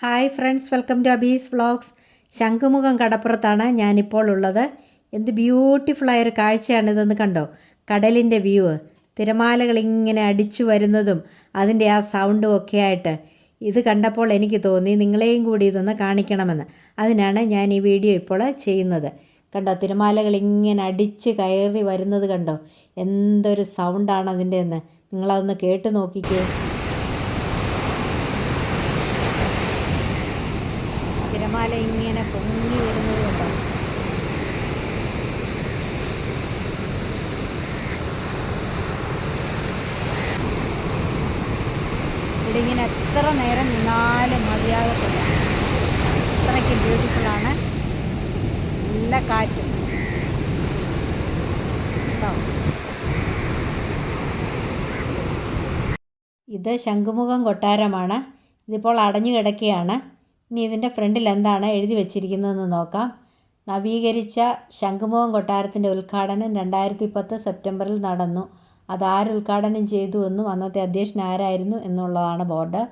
Hi friends welcome to Abi's vlogs Shanghumukham കടപ്പുറത്താണ് ഞാനിപ്പോൾ ഉള്ളത്. എന്ത് ബ്യൂട്ടിഫുള്ളായ ഒരു കാഴ്ചയാണിതെന്ന് കണ്ടോ? കടലിന്റെ വ്യൂ തിരമാലകൾ ഇങ്ങനെ അടിച്ചു വരുന്നതും അതിന്റെ ആ സൗണ്ടും ഒക്കെ ആയിട്ട്. ഇത് കണ്ടപ്പോൾ എനിക്ക് തോന്നി നിങ്ങളെയും കൂടി ഇതൊന്ന് കാണിക്കണമെന്ന്. അതിനാണ് ഞാൻ ഈ വീഡിയോ ഇപ്പോൾ ചെയ്യുന്നത്. കണ്ടോ? തിരമാലകൾ ഇങ്ങനെ അടിച്ച് കയറി വരുന്നത് കണ്ടോ? എന്തൊരു സൗണ്ടാണ് അതിന്റെ എന്ന് നിങ്ങളതൊന്ന് കേട്ട് നോക്കിക്കേ. തിരമാല ഇങ്ങനെ പൊങ്ങി വരുന്നത് കണ്ടോ? ഇവിടെ ഇങ്ങനെ എത്ര നേരം നിന്നാലും മതിയാകത്തില്ല. അത്രയ്ക്ക് ബ്യൂട്ടിഫുള്ളാണ് നല്ല കാറ്റ്. ഇത് ശംഖുമുഖം കൊട്ടാരമാണ്. ഇതിപ്പോൾ അടഞ്ഞു കിടക്കുകയാണ്. ഇനി ഇതിന്റെ ഫ്രണ്ടിൽ എന്താണ് എഴുതി വെച്ചിരിക്കുന്നതെന്ന് നോക്കാം. നവീകരിച്ച ശംഖുമുഖം കൊട്ടാരത്തിന്റെ ഉദ്ഘാടനം രണ്ടായിരത്തി പത്ത് സെപ്റ്റംബറിൽ നടന്നു. അതാര് ഉദ്ഘാടനം ചെയ്തു എന്നും അന്നത്തെ അധ്യക്ഷൻ ആരായിരുന്നു എന്നുള്ളതാണ് ബോർഡ്.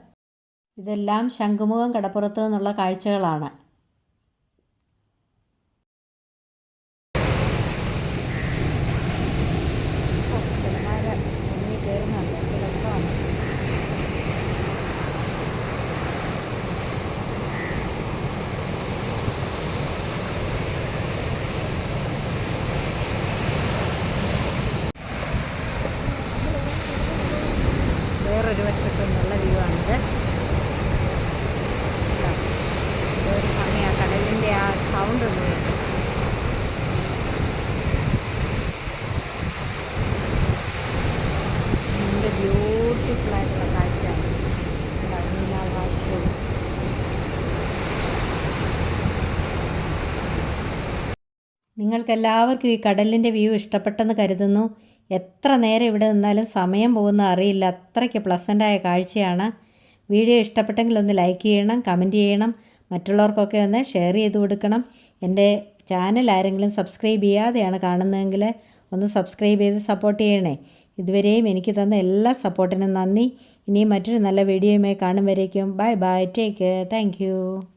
ഇതെല്ലാം ശംഖുമുഖം കടപ്പുറത്ത് നിന്നുള്ള കാഴ്ചകളാണ് ഓ, തിരമാല പൊങ്ങി കയറുന്നുണ്ട് എന്ത് രസമാണ് വേറൊരു വശത്തു നിന്നുള്ള വ്യൂ ആണിത്. ഒരു ഭംഗിയാണ് കടലിന്റെ ആ സൗണ്ട് ഒന്ന്? നീലാകാശവും നിങ്ങൾക്കെല്ലാവർക്കും ഈ കടലിന്റെ വ്യൂ ഇഷ്ടപ്പെട്ടെന്ന് കരുതുന്നു. എത്ര നേരം ഇവിടെ നിന്നാലും സമയം പോകുന്ന അറിയില്ല. അത്രയ്ക്ക് പ്ലസന്റായ കാഴ്ചയാണ്. വീഡിയോ ഇഷ്ടപ്പെട്ടെങ്കിൽ ഒന്ന് ലൈക്ക് ചെയ്യണം കമന്റ് ചെയ്യണം. മറ്റുള്ളവർക്കൊക്കെ ഒന്ന് ഷെയർ ചെയ്ത് കൊടുക്കണം. എന്റെ ചാനൽ ആരെങ്കിലും സബ്സ്ക്രൈബ് ചെയ്യാതെയാണ് കാണുന്നതെങ്കിൽ ഒന്ന് സബ്സ്ക്രൈബ് ചെയ്ത് സപ്പോർട്ട് ചെയ്യണേ. ഇതുവരെയും എനിക്ക് തന്ന എല്ലാ സപ്പോർട്ടിനും നന്ദി. ഇനിയും മറ്റൊരു നല്ല വീഡിയോയുമായി കാണും വരേക്കും. Bye bye take care thank